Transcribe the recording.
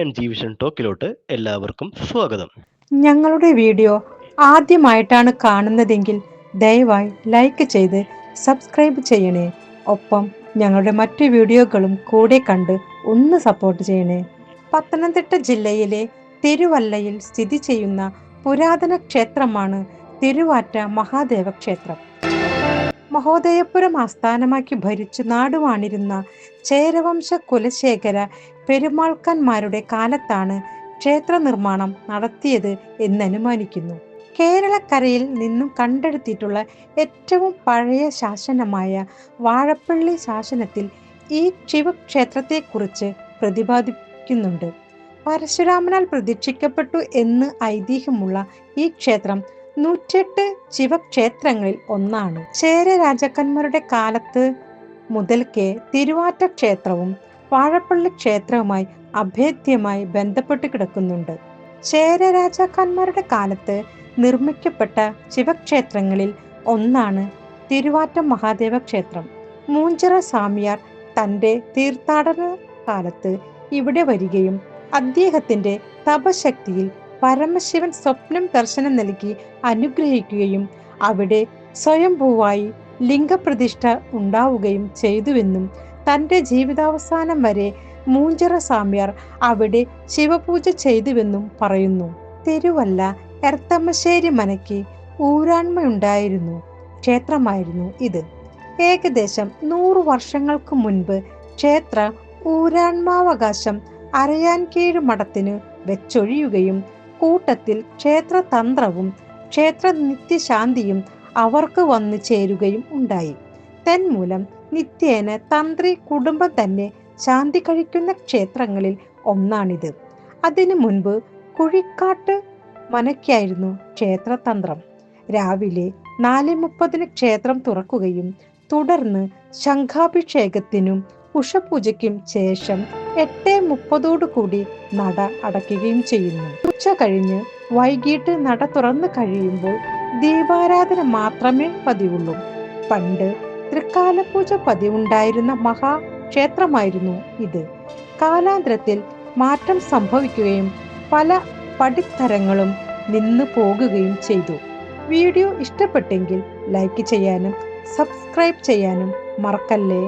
And ജീവിഷൻ ടോക്കിലോട്ട് എല്ലാവർക്കും സ്വാഗതം. ഞങ്ങളുടെ വീഡിയോ ആദ്യമായിട്ടാണ് കാണുന്നതെങ്കിൽ ദയവായി ലൈക്ക് ചെയ്ത് സബ്സ്ക്രൈബ് ചെയ്യണേ. ഒപ്പം ഞങ്ങളുടെ മറ്റു വീഡിയോകളും കൂടെ കണ്ട് ഒന്ന് സപ്പോർട്ട് ചെയ്യണേ. പത്തനംതിട്ട ജില്ലയിലെ തിരുവല്ലയിൽ സ്ഥിതി ചെയ്യുന്ന പുരാതന ക്ഷേത്രമാണ് തിരുവാറ്റ മഹാദേവ ക്ഷേത്രം. മഹോദയപുരം ആസ്ഥാനമാക്കി ഭരിച്ചു നാടുവാണിരുന്ന ചേരവംശ കുലശേഖര പെരുമാൾക്കന്മാരുടെ കാലത്താണ് ക്ഷേത്ര നിർമ്മാണം നടത്തിയത് എന്നനുമാനിക്കുന്നു. കേരളക്കരയിൽ നിന്നും കണ്ടെടുത്തിട്ടുള്ള ഏറ്റവും പഴയ ശാസനമായ വാഴപ്പള്ളി ശാസനത്തിൽ ഈ ശിവക്ഷേത്രത്തെക്കുറിച്ച് പ്രതിപാദിക്കുന്നുണ്ട്. പരശുരാമനാൽ പ്രതീക്ഷിക്കപ്പെട്ടു എന്ന് ഐതിഹ്യമുള്ള ഈ ക്ഷേത്രം നൂറ്റെട്ട് ശിവക്ഷേത്രങ്ങളിൽ ഒന്നാണ്. ചേര രാജാക്കന്മാരുടെ കാലത്ത് മുതൽക്കേ തിരുവാറ്റ ക്ഷേത്രവും വാഴപ്പള്ളി ക്ഷേത്രവുമായി അഭേദ്യമായി ബന്ധപ്പെട്ട് കിടക്കുന്നുണ്ട്. ചേര രാജാക്കന്മാരുടെ കാലത്ത് നിർമ്മിക്കപ്പെട്ട ശിവക്ഷേത്രങ്ങളിൽ ഒന്നാണ് തിരുവാറ്റം മഹാദേവ ക്ഷേത്രം. മൂഞ്ചിറ സ്വാമിയാർ തന്റെ തീർത്ഥാടന കാലത്ത് ഇവിടെ വരികയും അദ്ദേഹത്തിന്റെ തപശക്തിയിൽ പരമശിവൻ സ്വപ്നം ദർശനം നൽകി അനുഗ്രഹിക്കുകയും അവിടെ സ്വയംഭൂവായി ലിംഗപ്രതിഷ്ഠ ഉണ്ടാവുകയും ചെയ്തുവെന്നും തന്റെ ജീവിതാവസാനം വരെ മൂഞ്ചിറ സാമ്യാർ അവിടെ ശിവപൂജ ചെയ്തുവെന്നും പറയുന്നു. തിരുവല്ല എർത്തമ്മശ്ശേരി മനയ്ക്ക് ഊരാൺമയുണ്ടായിരുന്നു ക്ഷേത്രമായിരുന്നു ഇത്. ഏകദേശം നൂറ് വർഷങ്ങൾക്ക് മുൻപ് ക്ഷേത്ര ഊരാൺമാവകാശം അറിയാൻ കീഴ് മഠത്തിന് വെച്ചൊഴിയുകയും കൂട്ടത്തിൽ ക്ഷേത്രതന്ത്രവും ക്ഷേത്ര നിത്യശാന്തിയും അവർക്ക് വന്നു ചേരുകയും ഉണ്ടായി. തന്മൂലം നിത്യേന തന്ത്രി കുടുംബം തന്നെ ശാന്തി കഴിക്കുന്ന ക്ഷേത്രങ്ങളിൽ ഒന്നാണിത്. അതിനു മുൻപ് കുഴിക്കാട്ട് മനയ്ക്കായിരുന്നു ക്ഷേത്രതന്ത്രം. രാവിലെ നാല് മുപ്പതിന് ക്ഷേത്രം തുറക്കുകയും തുടർന്ന് ശംഖാഭിഷേകത്തിനും ഉഷപൂജയ്ക്കും ശേഷം എട്ട് മുപ്പതോടു കൂടി നട അടയ്ക്കുകയും ചെയ്യുന്നു. ഉച്ച കഴിഞ്ഞ് വൈകിട്ട് നട തുറന്നു കഴിയുമ്പോൾ ദീപാരാധന മാത്രമേ പതിവുള്ളൂ. പണ്ട് തൃക്കാലപൂജ പതിവുണ്ടായിരുന്ന മഹാക്ഷേത്രമായിരുന്നു ഇത്. കാലാന്തരത്തിൽ മാറ്റം സംഭവിക്കുകയും പല പടിത്തരങ്ങളും നിന്ന് പോകുകയും ചെയ്തു. വീഡിയോ ഇഷ്ടപ്പെട്ടെങ്കിൽ ലൈക്ക് ചെയ്യാനും സബ്സ്ക്രൈബ് ചെയ്യാനും മറക്കല്ലേ?